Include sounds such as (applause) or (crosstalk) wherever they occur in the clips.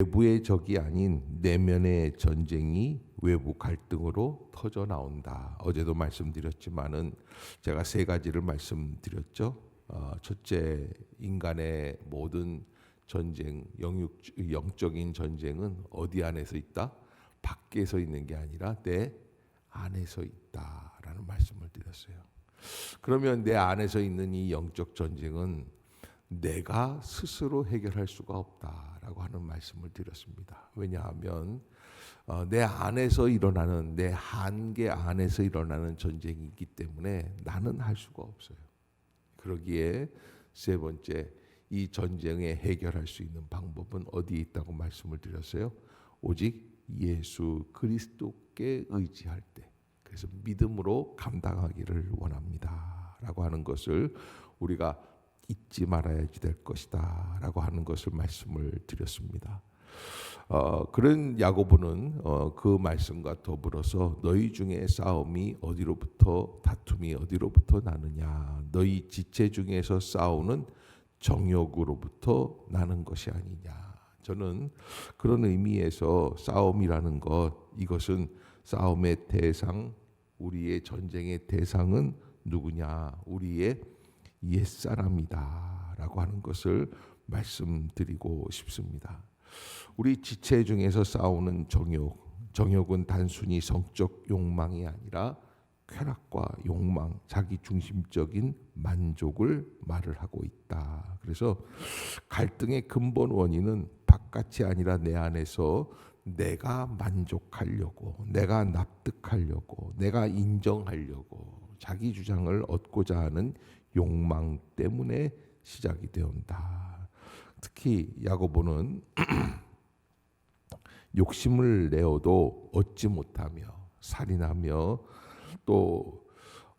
외부의 적이 아닌 내면의 전쟁이 외부 갈등으로 터져 나온다. 어제도 말씀드렸지만은 제가 세 가지를 말씀드렸죠. 어, 첫째, 인간의 모든 전쟁, 영육, 영적인 전쟁은 어디 안에서 있다? 밖에서 있는 게 아니라 내 안에서 있다라는 말씀을 드렸어요. 그러면 내 안에서 있는 이 영적 전쟁은 내가 스스로 해결할 수가 없다라고 하는 말씀을 드렸습니다. 왜냐하면 어, 내 안에서 일어나는 내 한계 안에서 일어나는 전쟁이기 때문에 나는 할 수가 없어요. 그러기에 세 번째 이 전쟁에 해결할 수 있는 방법은 어디에 있다고 말씀을 드렸어요? 오직 예수 그리스도께 의지할 때 그래서 믿음으로 감당하기를 원합니다라고 하는 것을 우리가 잊지 말아야지 될 것이다 라고 하는 것을 말씀을 드렸습니다. 어, 그런 야고보는 어, 그 말씀과 더불어서 너희 중에 싸움이 어디로부터 다툼이 어디로부터 나느냐. 너희 지체 중에서 싸우는 정욕으로부터 나는 것이 아니냐. 저는 그런 의미에서 싸움이라는 것 이것은 싸움의 대상 우리의 전쟁의 대상은 누구냐. 우리의 옛사람이다 라고 하는 것을 말씀드리고 싶습니다. 우리 지체 중에서 싸우는 정욕, 정욕은 단순히 성적 욕망이 아니라 쾌락과 욕망, 자기 중심적인 만족을 말을 하고 있다. 그래서 갈등의 근본 원인은 바깥이 아니라 내 안에서 내가 만족하려고, 내가 납득하려고, 내가 인정하려고 자기 주장을 얻고자 하는 욕망 때문에 시작이 되온다. 특히 야고보는 (clears throat) 욕심을 내어도 얻지 못하며 살인하며 또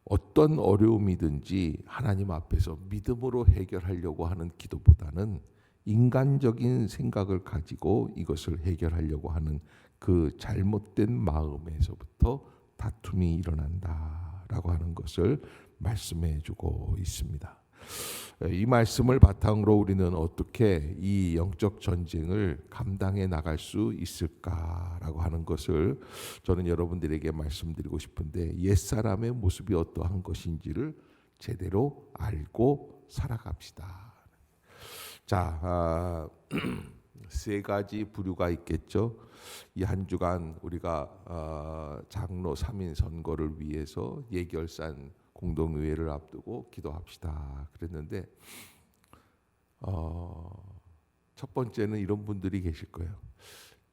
어떤 어려움이든지 하나님 앞에서 믿음으로 해결하려고 하는 기도보다는 인간적인 생각을 가지고 이것을 해결하려고 하는 그 잘못된 마음에서부터 다툼이 일어난다라고 하는 것을 말씀해 주고 있습니다. 이 말씀을 바탕으로 우리는 어떻게 이 영적 전쟁을 감당해 나갈 수 있을까라고 하는 것을 저는 여러분들에게 말씀드리고 싶은데 옛사람의 모습이 어떠한 것인지를 제대로 알고 살아갑시다. 자, 아, (clears throat) 세 가지 부류가 있겠죠. 이 한 주간 우리가 어, 장로 3인 선거를 위해서 예결산 공동의회를 앞두고 기도합시다. 그랬는데 어, 첫 번째는 이런 분들이 계실 거예요.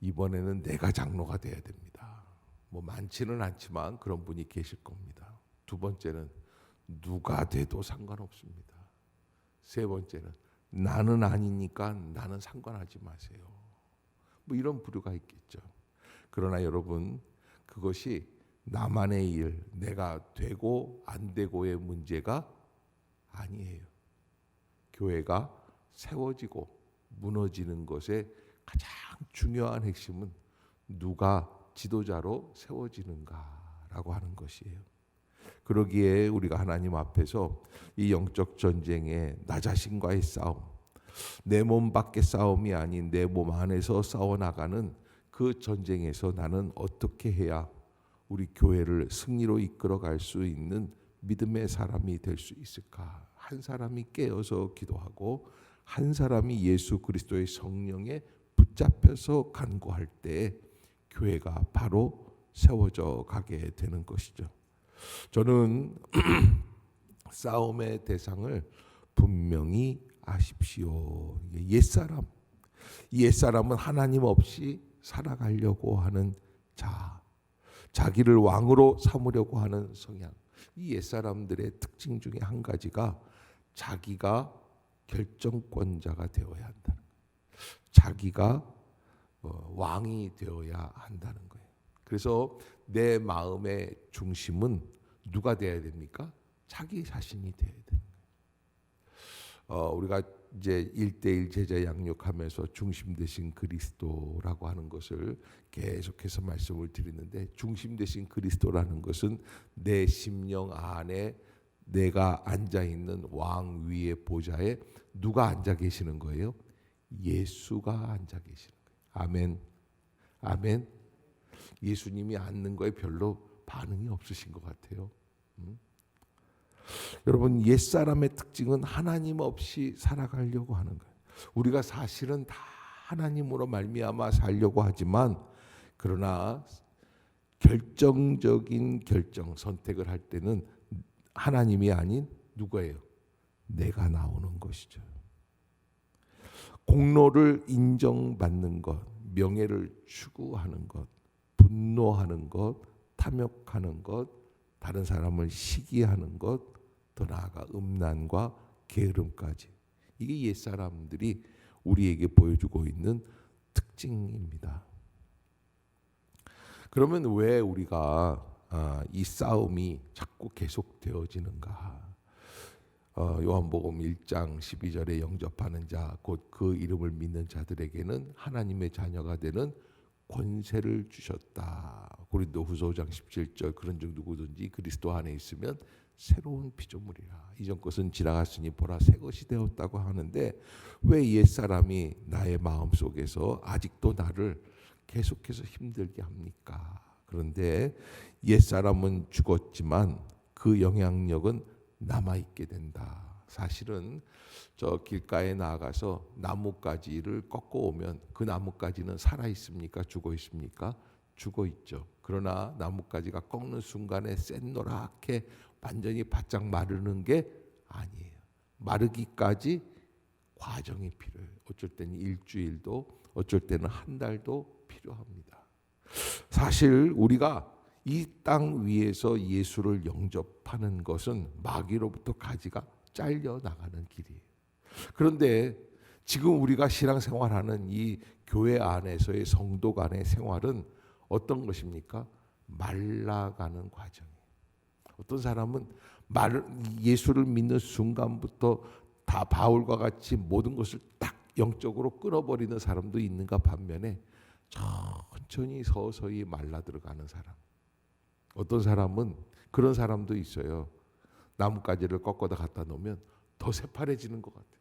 이번에는 내가 장로가 돼야 됩니다. 뭐 많지는 않지만 그런 분이 계실 겁니다. 두 번째는 누가 돼도 상관없습니다. 세 번째는 나는 아니니까 나는 상관하지 마세요. 뭐 이런 부류가 있겠죠. 그러나 여러분 그것이 나만의 일, 내가 되고 안 되고의 문제가 아니에요. 교회가 세워지고 무너지는 것의 가장 중요한 핵심은 누가 지도자로 세워지는가라고 하는 것이에요. 그러기에 우리가 하나님 앞에서 이 영적 전쟁에 나 자신과의 싸움, 내 몸 밖의 싸움이 아닌 내 몸 안에서 싸워 나가는 그 전쟁에서 나는 어떻게 해야 우리 교회를 승리로 이끌어 갈 수 있는 믿음의 사람이 될 수 있을까? 한 사람이 깨어서 기도하고 한 사람이 예수 그리스도의 성령에 붙잡혀서 간구할 때 교회가 바로 세워져 가게 되는 것이죠. 저는 (clears throat) 싸움의 대상을 분명히 아십시오. 옛사람. 옛사람은 하나님 없이 살아가려고 하는 자. 자기를 왕으로 삼으려고 하는 성향. 이 옛사람들의 특징 중에 한 가지가 자기가 결정권자가 되어야 한다는 거예요. 자기가 어, 왕이 되어야 한다는 거예요. 그래서 내 마음의 중심은 누가 되어야 됩니까? 자기 자신이 되어야 되는 거예요. 어, 우리가 이제 일대일 제자 양육하면서 중심 되신 그리스도라고 하는 것을 계속해서 말씀을 드리는데 중심 되신 그리스도라는 것은 내 심령 안에 내가 앉아 있는 왕 위의 보좌에 누가 앉아 계시는 거예요? 예수가 앉아 계시는 거예요. 아멘. 아멘. 예수님이 앉는 거에 별로 반응이 없으신 것 같아요. 음? 여러분 옛 사람의 특징은 하나님 없이 살아가려고 하는 거예요. 우리가 사실은 다 하나님으로 말미암아 살려고 하지만 그러나 결정적인 결정 선택을 할 때는 하나님이 아닌 누구예요? 내가 나오는 것이죠. 공로를 인정받는 것, 명예를 추구하는 것, 분노하는 것, 탐욕하는 것, 다른 사람을 시기하는 것, 더 나아가 음란과 게으름까지. 이게 옛 사람들이 우리에게 보여주고 있는 특징입니다. 그러면 왜 우리가 아, 이 싸움이 자꾸 계속되어지는가? 어, 요한복음 1장 12절에 영접하는 자, 곧 그 이름을 믿는 자들에게는 하나님의 자녀가 되는 권세를 주셨다. 고린도후서 5장 17절 그런 중 누구든지 그리스도 안에 있으면 새로운 피조물이라. 이전 것은 지나갔으니 보라 새 것이 되었다고 하는데 왜 옛 사람이 나의 마음 속에서 아직도 나를 계속해서 힘들게 합니까? 그런데 옛 사람은 죽었지만 그 영향력은 남아 있게 된다. 사실은 저 길가에 나가서 나뭇가지를 꺾어 오면 그 나뭇가지는 살아 있습니까? 죽어 있습니까? 죽어 있죠. 그러나 나뭇가지가 꺾는 순간에 샛노랗게 완전히 바짝 마르는 게 아니에요. 마르기까지 과정이 필요해요. 어쩔 때는 일주일도 어쩔 때는 한 달도 필요합니다. 사실 우리가 이 땅 위에서 예수를 영접하는 것은 마귀로부터 가지가 잘려 나가는 길이에요. 그런데 지금 우리가 신앙생활하는 이 교회 안에서의 성도 간의 생활은 어떤 것입니까? 말라가는 과정이에요. 어떤 사람은 말 예수를 믿는 순간부터 다 바울과 같이 모든 것을 딱 영적으로 끊어버리는 사람도 있는가 반면에 천천히 서서히 말라 들어가는 사람. 어떤 사람은 그런 사람도 있어요. 나뭇가지를 꺾어다 갖다 놓으면 더 새파래지는 것 같아요.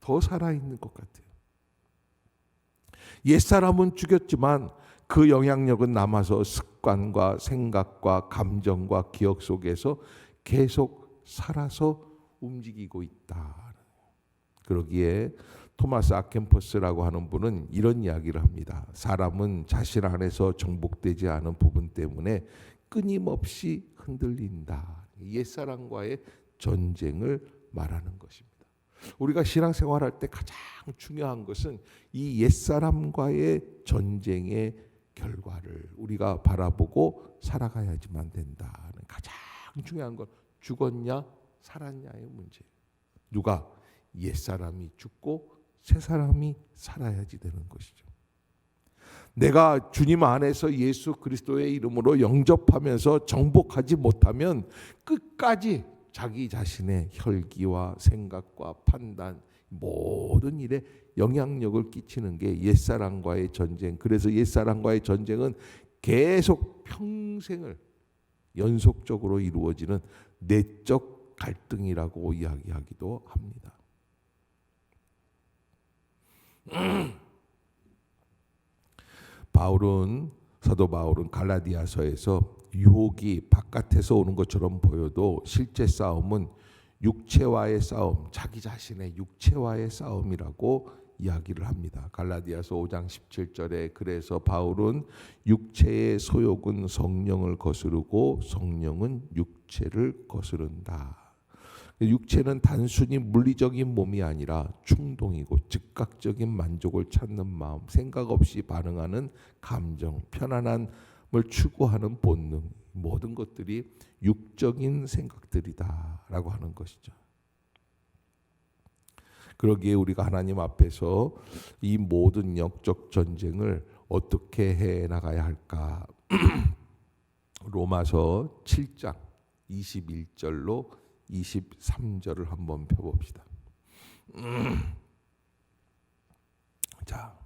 더 살아있는 것 같아요. 옛사람은 죽였지만 그 영향력은 남아서 습관과 생각과 감정과 기억 속에서 계속 살아서 움직이고 있다. 그러기에 토마스 아켄퍼스라고 하는 분은 이런 이야기를 합니다. 사람은 자신 안에서 정복되지 않은 부분 때문에 끊임없이 흔들린다. 옛사람과의 전쟁을 말하는 것입니다. 우리가 신앙생활할 때 가장 중요한 것은 이 옛사람과의 전쟁의 결과를 우리가 바라보고 살아가야지만 된다는 가장 중요한 건 죽었냐 살았냐의 문제. 누가 옛 사람이 죽고 새 사람이 살아야지 되는 것이죠. 내가 주님 안에서 예수 그리스도의 이름으로 영접하면서 정복하지 못하면 끝까지 자기 자신의 혈기와 생각과 판단 모든 일에 영향력을 끼치는 게 옛사람과의 전쟁. 그래서 옛사람과의 전쟁은 계속 평생을 연속적으로 이루어지는 내적 갈등이라고 이야기하기도 합니다. (clears throat) 바울은 사도 바울은 갈라디아서에서 유혹이 바깥에서 오는 것처럼 보여도 실제 싸움은 육체와의 싸움, 자기 자신의 육체와의 싸움이라고 이야기를 합니다. 갈라디아서 5장 17절에 그래서 바울은 육체의 소욕은 성령을 거스르고 성령은 육체를 거스른다. 육체는 단순히 물리적인 몸이 아니라 충동이고 즉각적인 만족을 찾는 마음, 생각 없이 반응하는 감정, 편안함을 추구하는 본능, 모든 것들이 육적인 생각들이다라고 하는 것이죠. 그러기에 우리가 하나님 앞에서 이 모든 영적 전쟁을 어떻게 해 나가야 할까? (clears throat) 로마서 7장 21절로 23절을 한번 펴 봅시다. (clears throat) 자,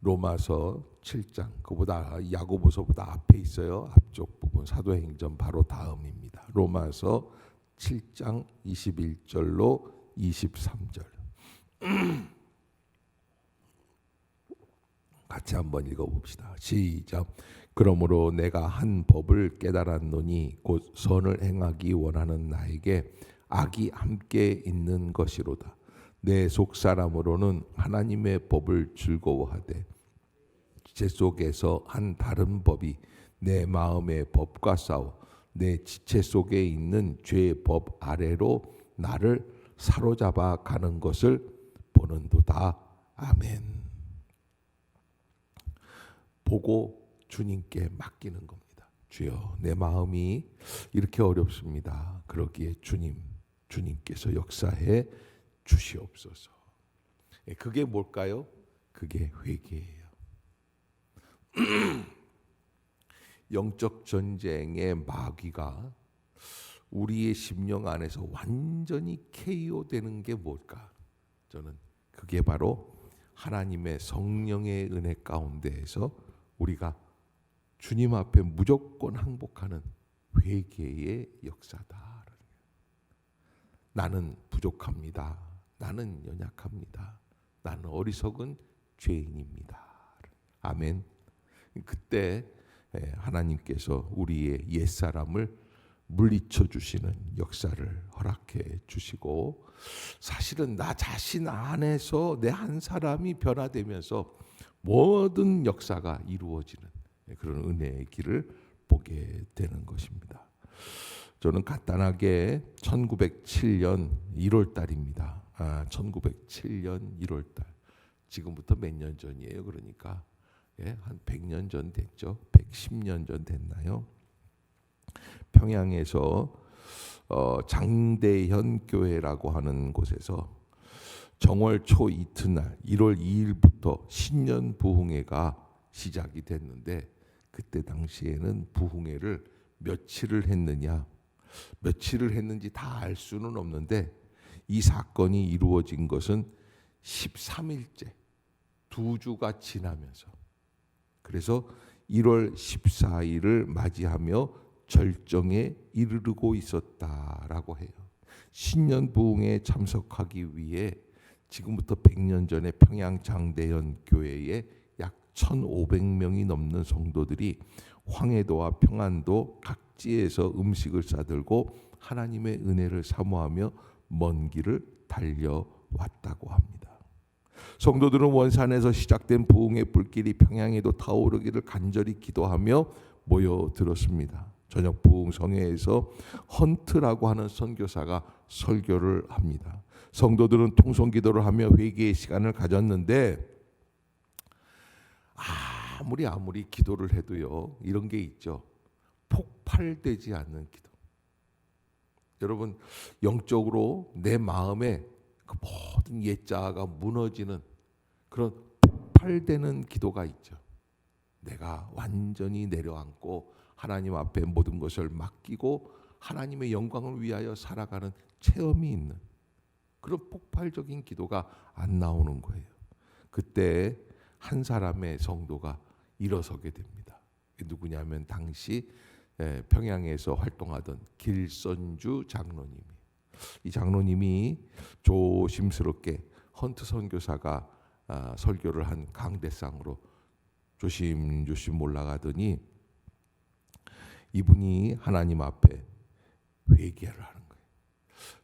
로마서 7장 그보다 야고보서보다 앞에 있어요. 앞쪽 부분 사도행전 바로 다음입니다. 로마서 7장 21절로 23절. 같이 한번 읽어 봅시다. 시작. 그러므로 내가 한 법을 깨달았노니 곧 선을 행하기 원하는 나에게 악이 함께 있는 것이로다. 내 속 사람으로는 하나님의 법을 즐거워하되 제 속에서 한 다른 법이 내 마음의 법과 싸워 내 지체 속에 있는 죄의 법 아래로 나를 사로잡아 가는 것을 보는도다. 아멘. 보고 주님께 맡기는 겁니다. 주여, 내 마음이 이렇게 어렵습니다. 그러기에 주님, 주님께서 역사해 주시옵소서. 예, 그게 뭘까요? 그게 회개예요. (clears throat) 영적 전쟁의 마귀가 우리의 심령 안에서 완전히 KO 되는 게 뭘까? 저는 그게 바로 하나님의 성령의 은혜 가운데에서 우리가 주님 앞에 무조건 항복하는 회개의 역사다. 나는 부족합니다. 나는 연약합니다. 나는 어리석은 죄인입니다. 아멘. 그때 예, 하나님께서 우리의 옛 사람을 물리쳐 주시는 역사를 허락해 주시고 사실은 나 자신 안에서 내 한 사람이 변화되면서 모든 역사가 이루어지는 그런 은혜의 길을 보게 되는 것입니다. 저는 간단하게 1907년 1월 달입니다. 아, 1907년 1월 달. 지금부터 몇 년 전이에요. 그러니까 예, 한 100년 전 됐죠. 110년 전 됐나요? 평양에서 어, 장대현 교회라고 하는 곳에서 정월 초 이튿날 1월 2일부터 신년 부흥회가 시작이 됐는데 그때 당시에는 부흥회를 며칠을 했느냐 며칠을 했는지 다 알 수는 없는데 이 사건이 이루어진 것은 13일째 두 주가 지나면서 그래서 1월 14일을 맞이하며 절정에 이르르고 있었다라고 해요. 신년 부흥에 참석하기 위해 지금부터 100년 전에 평양 장대현 교회에 약 1,500명이 넘는 성도들이 황해도와 평안도 각지에서 음식을 싸들고 하나님의 은혜를 사모하며 먼 길을 달려왔다고 합니다. 성도들은 원산에서 시작된 부흥의 불길이 평양에도 타오르기를 간절히 기도하며 모여들었습니다. 저녁 부흥 성회에서 헌트라고 하는 선교사가 설교를 합니다. 성도들은 통성 기도를 하며 회개의 시간을 가졌는데 아무리 아무리 기도를 해도요 이런 게 있죠 폭발되지 않는 기도. 여러분 영적으로 내 마음에 그 모든 옛자가 무너지는 그런 폭발되는 기도가 있죠. 내가 완전히 내려앉고 하나님 앞에 모든 것을 맡기고 하나님의 영광을 위하여 살아가는 체험이 있는 그런 폭발적인 기도가 안 나오는 거예요. 그때 한 사람의 성도가 일어서게 됩니다. 누구냐면 당시 예, 평양에서 활동하던 길선주 장로님이 이 장로님이 조심스럽게 헌트 선교사가 아, 설교를 한 강대상으로 조심조심 올라가더니 이분이 하나님 앞에 회개를 하는 거예요.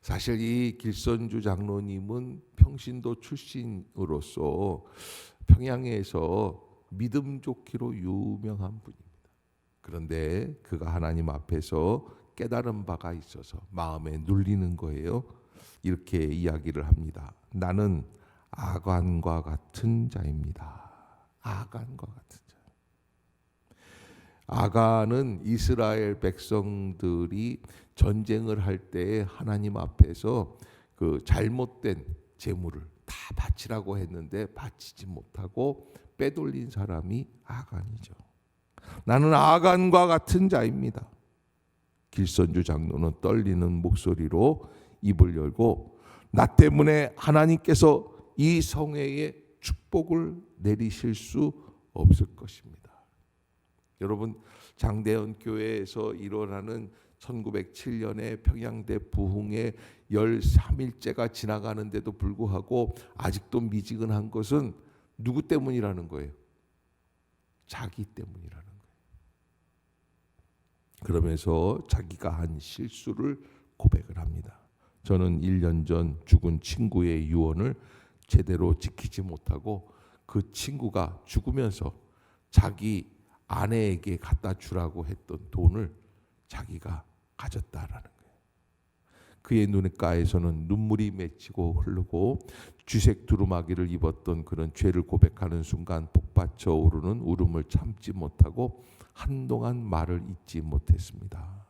사실 이 길선주 장로님은 평신도 출신으로서 평양에서 믿음 좋기로 유명한 분입니다. 그런데 그가 하나님 앞에서 깨달은 바가 있어서 마음에 눌리는 거예요. 이렇게 이야기를 합니다. 나는 아간과 같은 자입니다. 아간과 같은 자. 아간은 이스라엘 백성들이 전쟁을 할 때 하나님 앞에서 그 잘못된 재물을 다 바치라고 했는데 바치지 못하고 빼돌린 사람이 아간이죠. 나는 아간과 같은 자입니다. 길선주 장로는 떨리는 목소리로 입을 열고 나 때문에 하나님께서 이 성회에 축복을 내리실 수 없을 것입니다. 여러분 장대현 교회에서 일어나는 1907년에 평양대 부흥의 13일째가 지나가는데도 불구하고 아직도 미지근한 것은 누구 때문이라는 거예요? 자기 때문이라는. 그러면서 자기가 한 실수를 고백을 합니다. 저는 1년 전 죽은 친구의 유언을 제대로 지키지 못하고 그 친구가 죽으면서 자기 아내에게 갖다 주라고 했던 돈을 자기가 가졌다라는 거예요. 그의 눈가에서는 눈물이 맺히고 흐르고 쥐색 두루마기를 입었던 그런 죄를 고백하는 순간 복받쳐 오르는 울음을 참지 못하고 한동안 말을 잇지 못했습니다.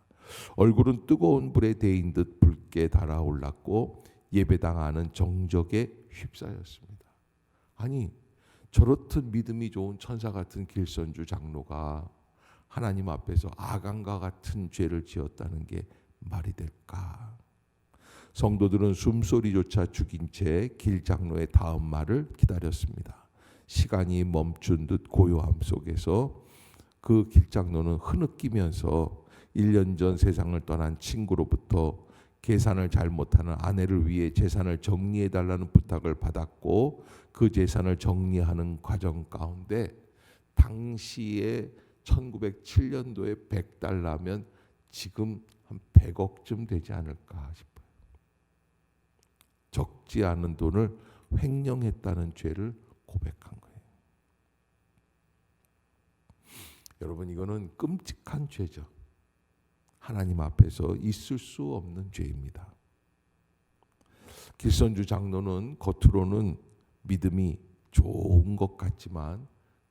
얼굴은 뜨거운 불에 데인 듯 붉게 달아올랐고 예배당 안은 정적에 휩싸였습니다. 아니 저렇듯 믿음이 좋은 천사 같은 길선주 장로가 하나님 앞에서 아간과 같은 죄를 지었다는 게 말이 될까? 성도들은 숨소리조차 죽인 채 길장로의 다음 말을 기다렸습니다. 시간이 멈춘 듯 고요함 속에서 그 길장로는 흐느끼면서 1년 전 세상을 떠난 친구로부터 계산을 잘 못하는 아내를 위해 재산을 정리해 달라는 부탁을 받았고 그 재산을 정리하는 과정 가운데 당시에 1907년도에 100달러면 지금 한 100억쯤 되지 않을까 싶어요. 적지 않은 돈을 횡령했다는 죄를 고백한 거예요. 여러분 이거는 끔찍한 죄죠. 하나님 앞에서 있을 수 없는 죄입니다. 길선주 장로는 겉으로는 믿음이 좋은 것 같지만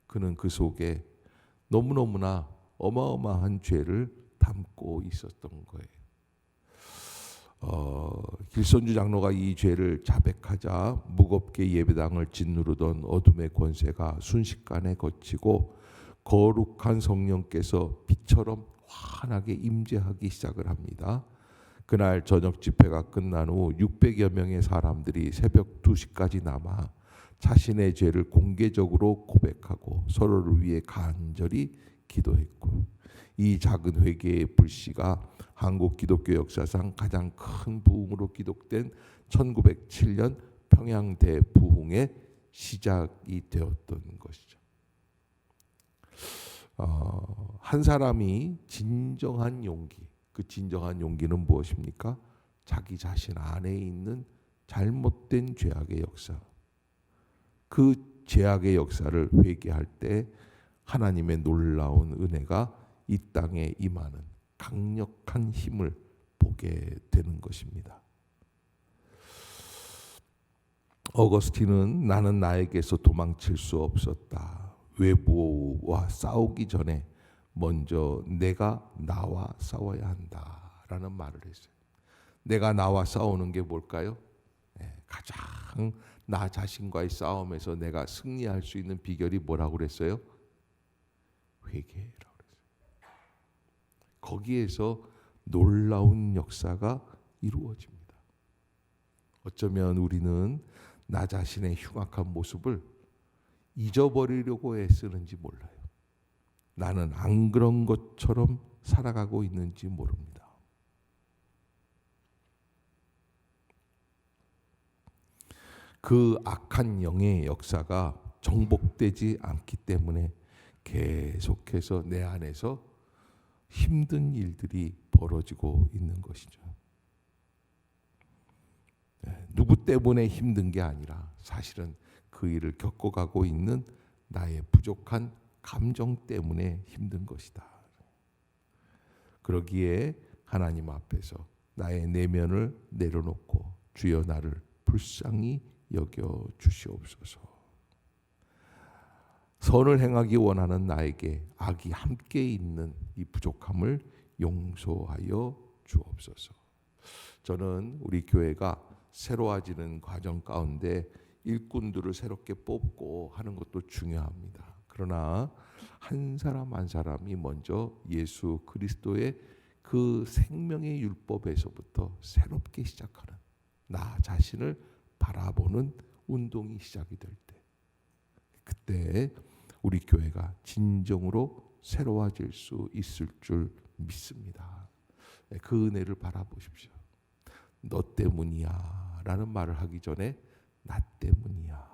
그는 그 속에 너무너무나 어마어마한 죄를 담고 있었던 거예요. 어, 길선주 장로가 이 죄를 자백하자 무겁게 예배당을 짓누르던 어둠의 권세가 순식간에 거치고 거룩한 성령께서 빛처럼 환하게 임재하기 시작을 합니다. 그날 저녁 집회가 끝난 후 600여 명의 사람들이 새벽 2시까지 남아 자신의 죄를 공개적으로 고백하고 서로를 위해 간절히 기도했고 이 작은 회개의 불씨가 한국 기독교 역사상 가장 큰 부흥으로 기록된 1907년 평양대 부흥의 시작이 되었던 것이죠. 어, 한 사람이 진정한 용기, 그 진정한 용기는 무엇입니까? 자기 자신 안에 있는 잘못된 죄악의 역사, 그 죄악의 역사를 회개할 때 하나님의 놀라운 은혜가 이 땅에 임하는 강력한 힘을 보게 되는 것입니다. 어거스틴은 나는 나에게서 도망칠 수 없었다. 외부와 싸우기 전에 먼저 내가 나와 싸워야 한다라는 말을 했어요. 내가 나와 싸우는 게 뭘까요? 네, 가장 나 자신과의 싸움에서 내가 승리할 수 있는 비결이 뭐라고 그랬어요? 회개라고 그랬어요. 거기에서 놀라운 역사가 이루어집니다. 어쩌면 우리는 나 자신의 흉악한 모습을 잊어버리려고 애쓰는지 몰라요. 나는 안 그런 것처럼 살아가고 있는지 모릅니다. 그 악한 영의 역사가 정복되지 않기 때문에 계속해서 내 안에서 힘든 일들이 벌어지고 있는 것이죠. 네, 누구 때문에 힘든 게 아니라 사실은 그 일을 겪어가고 있는 나의 부족한 감정 때문에 힘든 것이다. 그러기에 하나님 앞에서 나의 내면을 내려놓고 주여 나를 불쌍히 여겨 주시옵소서. 선을 행하기 원하는 나에게 악이 함께 있는 이 부족함을 용서하여 주옵소서. 저는 우리 교회가 새로워지는 과정 가운데 일꾼들을 새롭게 뽑고 하는 것도 중요합니다. 그러나 한 사람 한 사람이 먼저 예수 그리스도의 그 생명의 율법에서부터 새롭게 시작하는 나 자신을 바라보는 운동이 시작이 될 때, 그때 우리 교회가 진정으로 새로워질 수 있을 줄 믿습니다. 그 은혜를 바라보십시오. 너 때문이야 라는 말을 하기 전에 나 때문이야.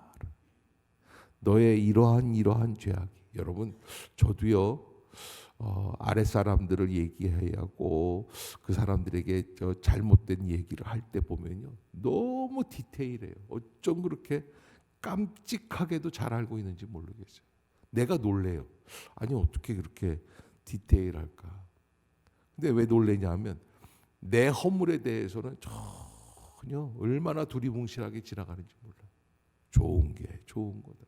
너의 이러한 이러한 죄악이 여러분 저도요 어, 아랫 사람들을 얘기해야 하고 그 사람들에게 저 잘못된 얘기를 할 때 보면요 너무 디테일해요. 어쩜 그렇게 깜찍하게도 잘 알고 있는지 모르겠어요. 내가 놀래요. 아니 어떻게 그렇게 디테일할까? 근데 왜 놀래냐면 내 허물에 대해서는 전혀 얼마나 두리뭉실하게 지나가는지 몰라. 요 좋은 게 좋은 거다.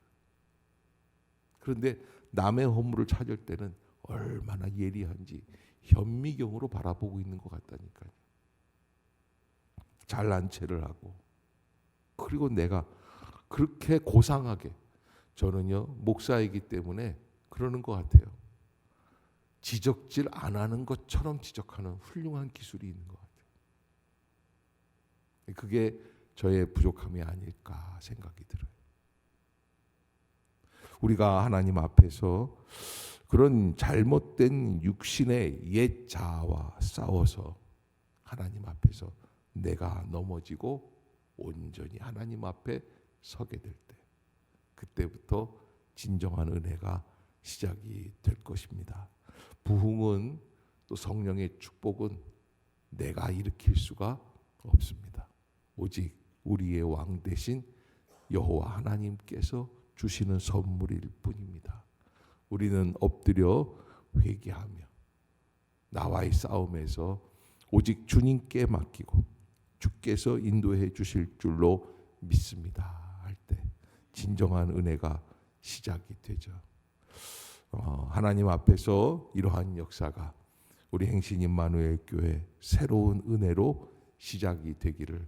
그런데 남의 허물을 찾을 때는 얼마나 예리한지 현미경으로 바라보고 있는 것 같다니까요. 잘난 체를 하고 그리고 내가 그렇게 고상하게 저는요 목사이기 때문에 그러는 것 같아요. 지적질 안 하는 것처럼 지적하는 훌륭한 기술이 있는 것 같아요. 그게 저의 부족함이 아닐까 생각이 들어요. 우리가 하나님 앞에서 그런 잘못된 육신의 옛 자아와 싸워서 하나님 앞에서 내가 넘어지고 온전히 하나님 앞에 서게 될 때, 그때부터 진정한 은혜가 시작이 될 것입니다. 부흥은 또 성령의 축복은 내가 일으킬 수가 없습니다. 오직 우리의 왕 대신 여호와 하나님께서 주시는 선물일 뿐입니다. 우리는 엎드려 회개하며 나와의 싸움에서 오직 주님께 맡기고 주께서 인도해 주실 줄로 믿습니다. 할 때 진정한 은혜가 시작이 되죠. 어, 하나님 앞에서 이러한 역사가 우리 행신 임마누엘 교회 새로운 은혜로 시작이 되기를